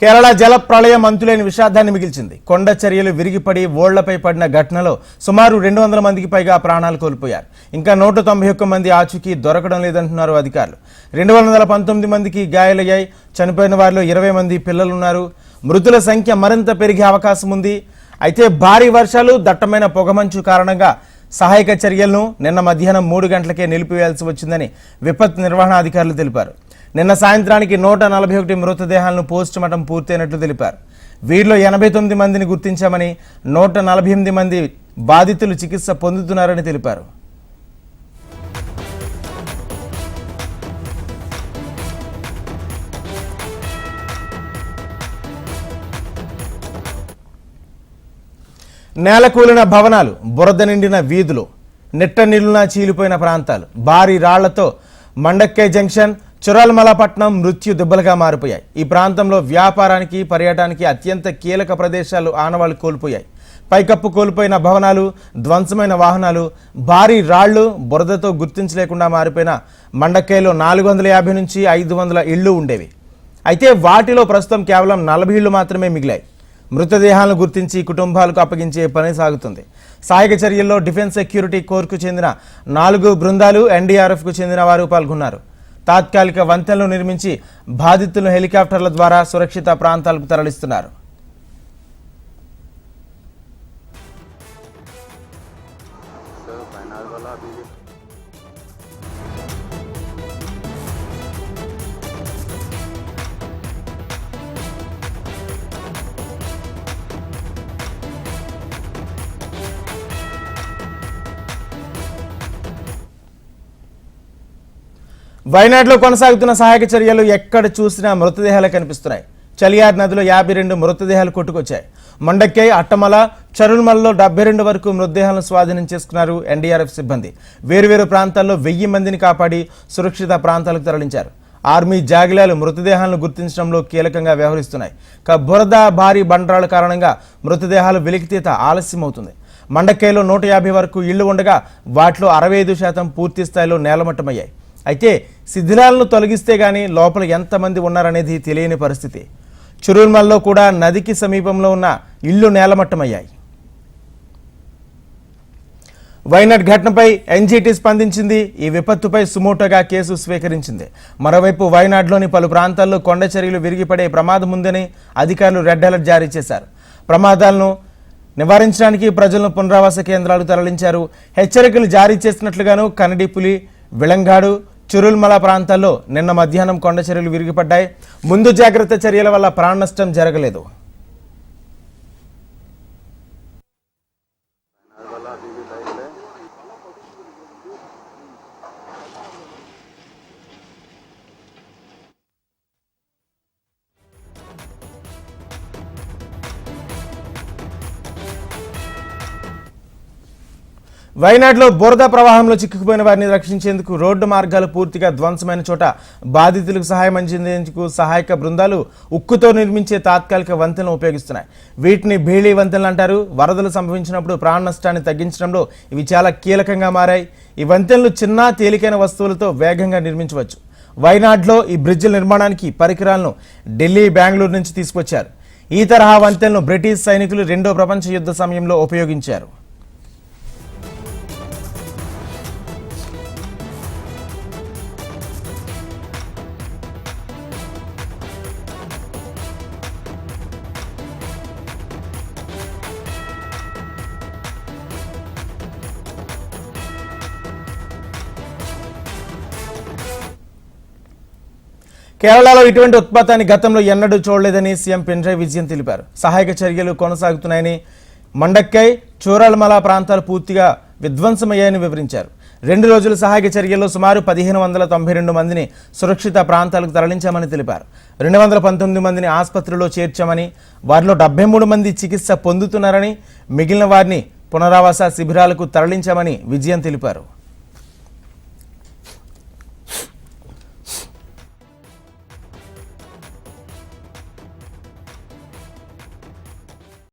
కేరళ జల ప్రళయం అంతులేని విషాదాన్ని మిగిల్చింది. కొండ చర్యలు విరిగిపడి ఓళ్ళపై పడిన ఘటనలో సుమారు రెండు వందల మందికి పైగా ప్రాణాలు కోల్పోయారు. ఇంకా నూట తొంభై ఒక్క మంది ఆచూకీ దొరకడం లేదంటున్నారు అధికారులు. రెండు వందల పంతొమ్మిది మందికి గాయాలయ్యాయి. చనిపోయిన వారిలో ఇరవై మంది పిల్లలున్నారు. మృతుల సంఖ్య మరింత పెరిగే అవకాశం ఉంది. అయితే భారీ వర్షాలు దట్టమైన పొగమంచు కారణంగా సహాయక చర్యలను నిన్న మధ్యాహ్నం మూడు గంటలకే నిలిపివేయాల్సి వచ్చిందని విపత్తు నిర్వహణ అధికారులు తెలిపారు. నిన్న సాయంత్రానికి నూట నలభై ఒకటి మృతదేహాలను పోస్ట్ మార్టం పూర్తయినట్లు తెలిపారు. వీరిలో ఎనభై తొమ్మిది మందిని గుర్తించామని నూట నలభై ఎనిమిది మంది బాధితులు చికిత్స పొందుతున్నారని తెలిపారు. నేలకూలిన భవనాలు బురద నిండిన వీధులు నిట్ట నిలున చీలిపోయిన ప్రాంతాలు భారీ రాళ్ళతో మండక్కే జంక్షన్ చురల్మలపట్నం మృత్యు దెబ్బలుగా మారిపోయాయి. ఈ ప్రాంతంలో వ్యాపారానికి పర్యటనకి అత్యంత కీలక ప్రదేశాలు ఆనవాళ్ళు కోల్పోయాయి. పైకప్పు కోల్పోయిన భవనాలు ధ్వంసమైన వాహనాలు భారీ రాళ్ళు బురదతో గుర్తించలేకుండా మారిపోయిన మండక్కేలో నాలుగు వందల యాభై నుంచి ఐదు వందల ఇళ్ళు ఉండేవి. అయితే వాటిలో ప్రస్తుతం కేవలం నలభై ఇళ్ళు మాత్రమే మిగిలాయి. మృతదేహాలను గుర్తించి కుటుంబాలకు అప్పగించే పని సాగుతుంది. సాయక చర్యల్లో డిఫెన్స్ సెక్యూరిటీ కోర్కు చెందిన నాలుగు బృందాలు ఎన్డీఆర్ఎఫ్కు చెందిన వారు పాల్గొన్నారు. తాత్కాలిక వంతెనలు నిర్మించి బాధితులను హెలికాప్టర్ల ద్వారా సురక్షిత ప్రాంతాలకు తరలిస్తున్నారు. వయనాడులో కొనసాగుతున్న సహాయక చర్యలు ఎక్కడ చూసినా మృతదేహాలు కనిపిస్తున్నాయి. చలియార్ నదిలో యాభై రెండు మృతదేహాలు కొట్టుకొచ్చాయి. మండక్కై అట్టమల చరుల్మలలో డెబ్బై రెండు వరకు మృతదేహాలను స్వాధీనం చేసుకున్నారు ఎన్డీఆర్ఎఫ్ సిబ్బంది. వేరువేరు ప్రాంతాల్లో వెయ్యి మందిని కాపాడి సురక్షిత ప్రాంతాలకు తరలించారు. ఆర్మీ జాగిలాలు మృతదేహాలను గుర్తించడంలో కీలకంగా వ్యవహరిస్తున్నాయి. బురద భారీ బండరాల కారణంగా మృతదేహాలు వెలికితీత ఆలస్యమవుతుంది. మండక్కైలో నూట యాభై వరకు ఇళ్ళు ఉండగా వాటిలో అరవై ఐదు శాతం పూర్తి స్థాయిలో నేలమట్టమయ్యాయి. అయితే శిథిలాలను తొలగిస్తే గానీ లోపల ఎంతమంది ఉన్నారనేది తెలియని పరిస్థితి. చురుల్మల్లో కూడా నదికి సమీపంలో ఉన్న ఇళ్ళు నేలమట్టమయ్యాయి. వైనాడ్ ఘటనపై ఎన్జీటీ స్పందించింది. ఈ విపత్తుపై సుమోటోగా కేసు స్వీకరించింది. మరోవైపు వైనాడ్లోని పలు ప్రాంతాల్లో కొండ చర్యలు విరిగిపడే ప్రమాదం ఉందని అధికారులు రెడ్ అలర్ట్ జారీ చేశారు. ప్రమాదాలను నివారించడానికి ప్రజలను పునరావాస కేంద్రాలు తరలించారు. హెచ్చరికలు జారీ చేసినట్లుగాను కనడిపులి విళంగాడు చురుల్మల ప్రాంతాల్లో నిన్న మధ్యాహ్నం కొండ చర్యలు విరిగిపడ్డాయి. ముందు జాగ్రత్త చర్యల వల్ల ప్రాణ నష్టం జరగలేదు. వైనాడులో బురద ప్రవాహంలో చిక్కుకుపోయిన వారిని రక్షించేందుకు రోడ్డు మార్గాలు పూర్తిగా ధ్వంసమైన చోట బాధితులకు సహాయం అందించేందుకు సహాయక బృందాలు ఉక్కుతో నిర్మించే తాత్కాలిక వంతెనలు ఉపయోగిస్తున్నాయి. వీటిని భీళీ వంతెనలు అంటారు. వరదలు సంభవించినప్పుడు ప్రాణ నష్టాన్ని తగ్గించడంలో ఇవి చాలా కీలకంగా మారాయి. ఈ వంతెనలు చిన్న తేలికైన వస్తువులతో వేగంగా నిర్మించవచ్చు. వైనాడ్లో ఈ బ్రిడ్జిల నిర్మాణానికి పరికరాలను ఢిల్లీ బెంగళూరు నుంచి తీసుకొచ్చారు. ఈ తరహా వంతెనలు బ్రిటిష్ సైనికులు రెండో ప్రపంచ యుద్ధ సమయంలో ఉపయోగించారు. కేరళలో ఇటువంటి ఉత్పాతాన్ని గతంలో ఎన్నడూ చూడలేదని సీఎం పినరాయి విజయన్ తెలిపారు. సహాయక చర్యలు కొనసాగుతున్నాయని మండక్కై చూరల్మల ప్రాంతాలు పూర్తిగా విధ్వంసమయ్యాయని వివరించారు. రెండు రోజుల సహాయక చర్యల్లో సుమారు పదిహేను వందల తొంభై రెండు మందిని సురక్షిత ప్రాంతాలకు తరలించామని తెలిపారు. రెండు వందల పంతొమ్మిది మందిని ఆసుపత్రిలో చేర్చామని వారిలో డెబ్బై మూడు మంది చికిత్స పొందుతున్నారని మిగిలిన వారిని పునరావాస శిబిరాలకు తరలించామని విజయన్ తెలిపారు.